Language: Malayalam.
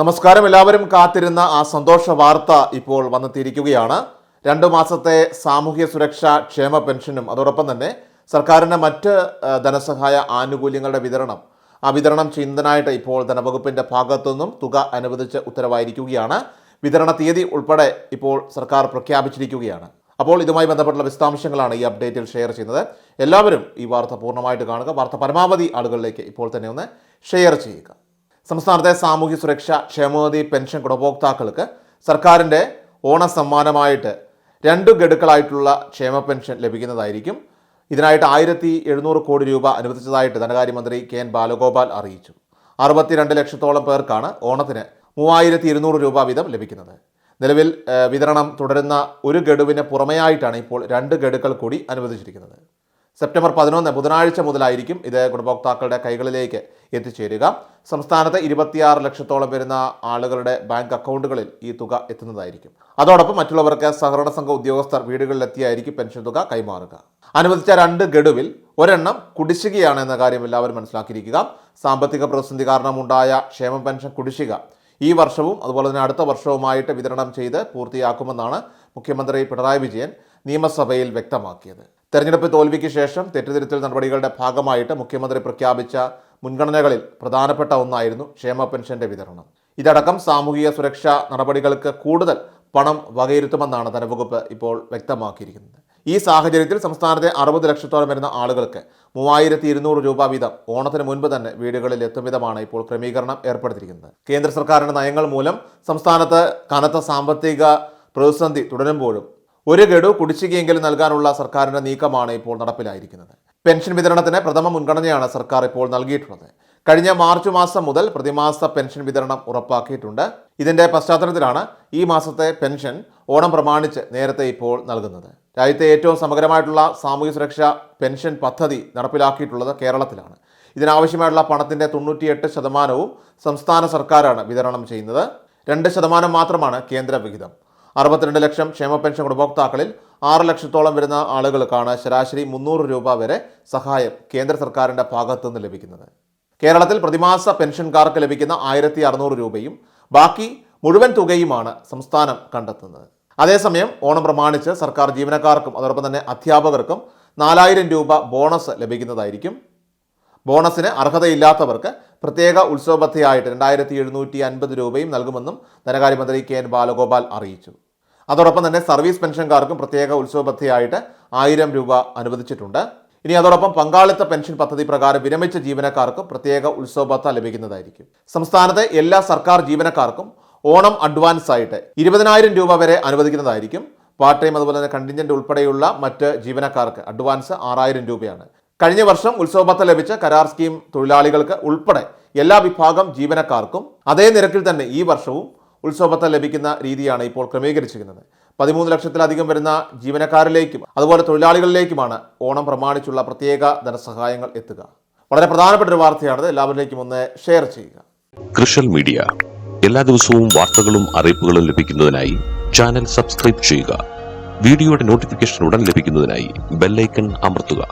നമസ്കാരം. എല്ലാവരും കാത്തിരുന്ന ആ സന്തോഷ വാർത്ത ഇപ്പോൾ വന്നെത്തിയിരിക്കുകയാണ്. രണ്ടു മാസത്തെ സാമൂഹ്യ സുരക്ഷാ ക്ഷേമ പെൻഷനും അതോടൊപ്പം തന്നെ സർക്കാരിന്റെ മറ്റ് ധനസഹായ ആനുകൂല്യങ്ങളുടെ വിതരണം. ആ വിതരണം ചെയ്യുന്നതിനായിട്ട് ഇപ്പോൾ ധനവകുപ്പിന്റെ ഭാഗത്തു നിന്നും തുക അനുവദിച്ച് ഉത്തരവായിരിക്കുകയാണ്. വിതരണ തീയതി ഉൾപ്പെടെ ഇപ്പോൾ സർക്കാർ പ്രഖ്യാപിച്ചിരിക്കുകയാണ്. അപ്പോൾ ഇതുമായി ബന്ധപ്പെട്ടുള്ള വിശദാംശങ്ങളാണ് ഈ അപ്ഡേറ്റിൽ ഷെയർ ചെയ്യുന്നത്. എല്ലാവരും ഈ വാർത്ത പൂർണമായിട്ട് കാണുക. വാർത്ത പരമാവധി ആളുകളിലേക്ക് ഇപ്പോൾ തന്നെ ഒന്ന് ഷെയർ ചെയ്യുക. സംസ്ഥാനത്തെ സാമൂഹ്യ സുരക്ഷ ക്ഷേമനിധി പെൻഷൻ ഗുണഭോക്താക്കൾക്ക് സർക്കാരിന്റെ ഓണ സമ്മാനമായിട്ട് രണ്ട് ഗഡുക്കളായിട്ടുള്ള ക്ഷേമ പെൻഷൻ ലഭിക്കുന്നതായിരിക്കും. ഇതിനായിട്ട് ആയിരത്തി എഴുന്നൂറ് കോടി രൂപ അനുവദിച്ചതായിട്ട് ധനകാര്യമന്ത്രി കെ എൻ ബാലഗോപാൽ അറിയിച്ചു. അറുപത്തിരണ്ട് ലക്ഷത്തോളം പേർക്കാണ് ഓണത്തിന് മൂവായിരത്തി ഇരുന്നൂറ് രൂപ വീതം ലഭിക്കുന്നത്. നിലവിൽ വിതരണം തുടരുന്ന ഒരു ഗഡുവിന് പുറമെയായിട്ടാണ് ഇപ്പോൾ രണ്ട് ഗഡുക്കൾ കൂടി അനുവദിച്ചിരിക്കുന്നത്. സെപ്റ്റംബർ പതിനൊന്ന് ബുധനാഴ്ച മുതലായിരിക്കും ഇത് ഗുണഭോക്താക്കളുടെ കൈകളിലേക്ക് എത്തിച്ചേരുക. സംസ്ഥാനത്ത് ഇരുപത്തിയാറ് ലക്ഷത്തോളം വരുന്ന ആളുകളുടെ ബാങ്ക് അക്കൗണ്ടുകളിൽ ഈ തുക എത്തുന്നതായിരിക്കും. അതോടൊപ്പം മറ്റുള്ളവർക്ക് സഹകരണ സംഘ ഉദ്യോഗസ്ഥർ വീടുകളിലെത്തിയായിരിക്കും പെൻഷൻ തുക കൈമാറുക. അനുവദിച്ച രണ്ട് ഗഡുവിൽ ഒരെണ്ണം കുടിശ്ശികയാണ് എന്ന കാര്യം എല്ലാവരും മനസ്സിലാക്കിയിരിക്കുക. സാമ്പത്തിക പ്രതിസന്ധി കാരണമുണ്ടായ ക്ഷേമ പെൻഷൻ കുടിശ്ശിക ഈ വർഷവും അതുപോലെ തന്നെ അടുത്ത വർഷവുമായിട്ട് വിതരണം ചെയ്ത് പൂർത്തിയാക്കുമെന്നാണ് മുഖ്യമന്ത്രി പിണറായി വിജയൻ നിയമസഭയിൽ വ്യക്തമാക്കിയത്. തെരഞ്ഞെടുപ്പ് തോൽവിക്ക് ശേഷം തെറ്റുതിരുത്തൽ നടപടികളുടെ ഭാഗമായിട്ട് മുഖ്യമന്ത്രി പ്രഖ്യാപിച്ച മുൻഗണനകളിൽ പ്രധാനപ്പെട്ട ഒന്നായിരുന്നു ക്ഷേമ പെൻഷന്റെ വിതരണം. ഇതടക്കം സാമൂഹിക സുരക്ഷാ നടപടികൾക്ക് കൂടുതൽ പണം വകയിരുത്തുമെന്നാണ് ധനവകുപ്പ് ഇപ്പോൾ വ്യക്തമാക്കിയിരിക്കുന്നത്. ഈ സാഹചര്യത്തിൽ സംസ്ഥാനത്തെ അറുപത് ലക്ഷത്തോളം വരുന്ന ആളുകൾക്ക് മൂവായിരത്തി ഇരുന്നൂറ് രൂപ വീതം ഓണത്തിന് മുൻപ് തന്നെ വീടുകളിൽ എത്തും വിധമാണ് ഇപ്പോൾ ക്രമീകരണം ഏർപ്പെടുത്തിയിരിക്കുന്നത്. കേന്ദ്ര സർക്കാരിന്റെ നയങ്ങൾ മൂലം സംസ്ഥാനത്ത് കനത്ത സാമ്പത്തിക പ്രതിസന്ധി തുടരുമ്പോഴും ഒരു ഗഡു കുടിശ്ശികയെങ്കിലും നൽകാനുള്ള സർക്കാരിന്റെ നീക്കമാണ് ഇപ്പോൾ നടപ്പിലായിരിക്കുന്നത്. പെൻഷൻ വിതരണത്തിന് പ്രഥമ മുൻഗണനയാണ് സർക്കാർ ഇപ്പോൾ നൽകിയിട്ടുള്ളത്. കഴിഞ്ഞ മാർച്ച് മാസം മുതൽ പ്രതിമാസ പെൻഷൻ വിതരണം ഉറപ്പാക്കിയിട്ടുണ്ട്. ഇതിന്റെ പശ്ചാത്തലത്തിലാണ് ഈ മാസത്തെ പെൻഷൻ ഓണം പ്രമാണിച്ച് നേരത്തെ ഇപ്പോൾ നൽകുന്നത്. രാജ്യത്തെ ഏറ്റവും സമഗ്രമായിട്ടുള്ള സാമൂഹ്യ സുരക്ഷാ പെൻഷൻ പദ്ധതി നടപ്പിലാക്കിയിട്ടുള്ളത് കേരളത്തിലാണ്. ഇതിനാവശ്യമായിട്ടുള്ള പണത്തിന്റെ തൊണ്ണൂറ്റിയെട്ട് ശതമാനവും സംസ്ഥാന സർക്കാരാണ് വിതരണം ചെയ്യുന്നത്. രണ്ട് ശതമാനം മാത്രമാണ് കേന്ദ്ര വിഹിതം. അറുപത്തിരണ്ട് ലക്ഷം ക്ഷേമ പെൻഷൻ ഗുണഭോക്താക്കളിൽ ആറ് ലക്ഷത്തോളം വരുന്ന ആളുകൾക്കാണ് ശരാശരി മുന്നൂറ് രൂപ വരെ സഹായം കേന്ദ്ര സർക്കാരിന്റെ ഭാഗത്തു നിന്ന് ലഭിക്കുന്നത്. കേരളത്തിൽ പ്രതിമാസ പെൻഷൻകാർക്ക് ലഭിക്കുന്ന ആയിരത്തി അറുന്നൂറ് രൂപയും ബാക്കി മുഴുവൻ തുകയുമാണ് സംസ്ഥാനം കണ്ടെത്തുന്നത്. അതേസമയം ഓണം പ്രമാണിച്ച് സർക്കാർ ജീവനക്കാർക്കും അതോടൊപ്പം തന്നെ അധ്യാപകർക്കും നാലായിരം രൂപ ബോണസ് ലഭിക്കുന്നതായിരിക്കും. ബോണസിന് അർഹതയില്ലാത്തവർക്ക് പ്രത്യേക ഉത്സവബദ്ധയായിട്ട് രണ്ടായിരത്തി എഴുന്നൂറ്റി അൻപത് രൂപയും നൽകുമെന്നും ധനകാര്യമന്ത്രി കെ എൻ ബാലഗോപാൽ അറിയിച്ചു. അതോടൊപ്പം തന്നെ സർവീസ് പെൻഷൻകാർക്കും പ്രത്യേക ഉത്സവബദ്ധയായിട്ട് ആയിരം രൂപ അനുവദിച്ചിട്ടുണ്ട്. ഇനി അതോടൊപ്പം പങ്കാളിത്ത പെൻഷൻ പദ്ധതി പ്രകാരം വിരമിച്ച ജീവനക്കാർക്കും പ്രത്യേക ഉത്സവബത്ത ലഭിക്കുന്നതായിരിക്കും. സംസ്ഥാനത്തെ എല്ലാ സർക്കാർ ജീവനക്കാർക്കും ഓണം അഡ്വാൻസ് ആയിട്ട് ഇരുപതിനായിരം രൂപ വരെ അനുവദിക്കുന്നതായിരിക്കും. പാർട്ട് ടൈം അതുപോലെ തന്നെ കണ്ടിഞ്ചന്റ് ഉൾപ്പെടെയുള്ള മറ്റ് ജീവനക്കാർക്ക് അഡ്വാൻസ് ആറായിരം രൂപയാണ്. കഴിഞ്ഞ വർഷം ഉത്സവബത്ത ലഭിച്ച കരാർ സ്കീം തൊഴിലാളികൾക്ക് ഉൾപ്പെടെ എല്ലാ വിഭാഗം ജീവനക്കാർക്കും അതേ നിരക്കിൽ തന്നെ ഈ വർഷവും ഉത്സവബത്ത ലഭിക്കുന്ന രീതിയാണ് ഇപ്പോൾ ക്രമീകരിച്ചിരിക്കുന്നത്. പതിമൂന്ന് ലക്ഷത്തിലധികം വരുന്ന ജീവനക്കാരിലേക്കും അതുപോലെ തൊഴിലാളികളിലേക്കുമാണ് ഓണം പ്രമാണിച്ചുള്ള പ്രത്യേക ധനസഹായങ്ങൾ എത്തുക. വളരെ പ്രധാനപ്പെട്ട ഒരു വാർത്തയാണിത്. എല്ലാവരിലേക്കും ഒന്ന് ഷെയർ ചെയ്യുക. കൃഷൽ മീഡിയ. എല്ലാ ദിവസവും വാർത്തകളും അറിയിപ്പുകളും ലഭിക്കുന്നതിനായി ചാനൽ സബ്സ്ക്രൈബ് ചെയ്യുക. വീഡിയോയുടെ നോട്ടിഫിക്കേഷൻ ഉടൻ ലഭിക്കുന്നതിനായി ബെല്ലൈക്കൺ അമർത്തുക.